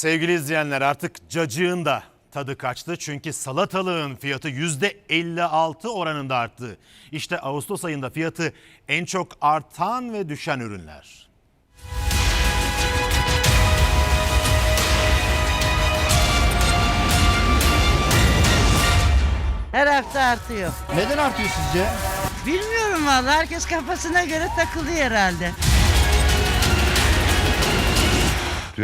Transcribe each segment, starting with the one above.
Sevgili izleyenler artık cacığın da tadı kaçtı. Çünkü salatalığın fiyatı %56 oranında arttı. İşte Ağustos ayında fiyatı en çok artan ve düşen ürünler. Her hafta artıyor. Neden artıyor sizce? Bilmiyorum vallahi herkes kafasına göre takılıyor herhalde.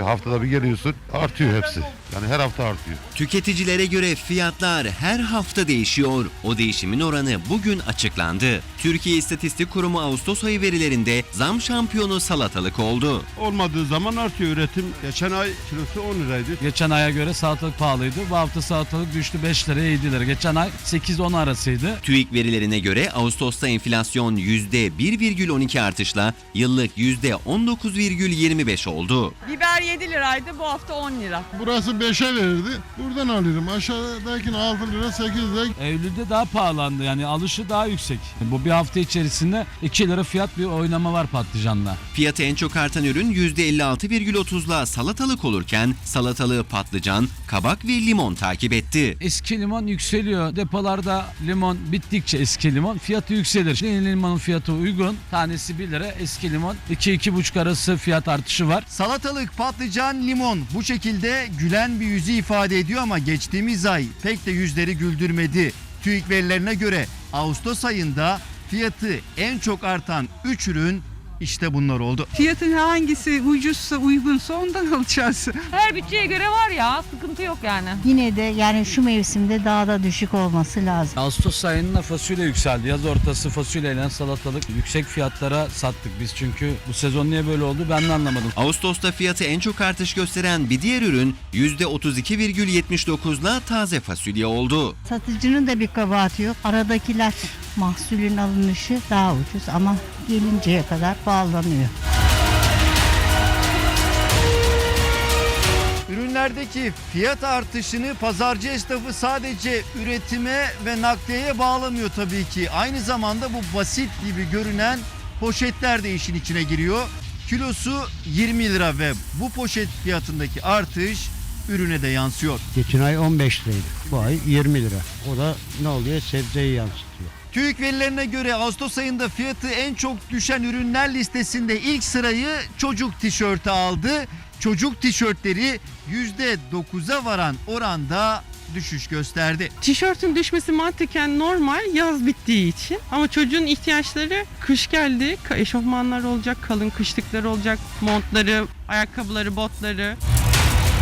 Haftada bir geliyorsun artıyor hepsi. Yani her hafta artıyor. Tüketicilere göre fiyatlar her hafta değişiyor. O değişimin oranı bugün açıklandı. Türkiye İstatistik Kurumu Ağustos ayı verilerinde zam şampiyonu salatalık oldu. Olmadığı zaman artıyor üretim. Geçen ay kilosu 10 liraydı. Geçen aya göre salatalık pahalıydı. Bu hafta salatalık düştü 5 liraya 7 lira. Geçen ay 8-10 arasıydı. TÜİK verilerine göre Ağustos'ta enflasyon %1,12 artışla yıllık %19,25 oldu. Biber 7 liraydı bu hafta 10 lira. Burası 5'e verirdi. Buradan alırım. Aşağıdakini 6 lira 8 lira. Eylül'de daha pahalandı yani alışı daha yüksek. Bu bir hafta içerisinde 2 lira fiyat bir oynama var patlıcanla. Fiyatı en çok artan ürün %56,30'la salatalık olurken salatalığı patlıcan, kabak ve limon takip etti. Eski limon yükseliyor. Depolarda limon bittikçe eski limon fiyatı yükselir. Yeni limonun fiyatı uygun. Tanesi 1 lira. Eski limon 2-2,5 arası fiyat artışı var. Salatalık, patlıcan, limon bu şekilde gülen bir yüzü ifade ediyor ama geçtiğimiz ay pek de yüzleri güldürmedi. TÜİK verilerine göre Ağustos ayında fiyatı en çok artan 3 ürün işte bunlar oldu. Fiyatın hangisi ucuzsa uygunsa ondan alacağız. Her bütçeye göre var ya sıkıntı yok yani. Yine de yani şu mevsimde daha da düşük olması lazım. Ağustos ayında fasulye yükseldi. Yaz ortası fasulyeyle salatalık yüksek fiyatlara sattık biz çünkü bu sezon niye böyle oldu ben de anlamadım. Ağustos'ta fiyatı en çok artış gösteren bir diğer ürün %32,79'la taze fasulye oldu. Satıcının da bir kabahati yok. Aradakiler mahsulün alınışı daha ucuz ama gelinceye kadar pahalanıyor. Ürünlerdeki fiyat artışını pazarcı esnafı sadece üretime ve nakliyeye bağlamıyor tabii ki. Aynı zamanda bu basit gibi görünen poşetler de işin içine giriyor. Kilosu 20 lira ve bu poşet fiyatındaki artış ürüne de yansıyor. Geçen ay 15 liraydı. Bu ay 20 lira. O da ne oluyor? Sebzeyi yansıtıyor. TÜİK verilerine göre Ağustos ayında fiyatı en çok düşen ürünler listesinde ilk sırayı çocuk tişörtü aldı. Çocuk tişörtleri %9'a varan oranda düşüş gösterdi. Tişörtün düşmesi mantıken normal yaz bittiği için. Ama çocuğun ihtiyaçları kış geldi. Eşofmanlar olacak, kalın kışlıkları olacak, montları, ayakkabıları, botları.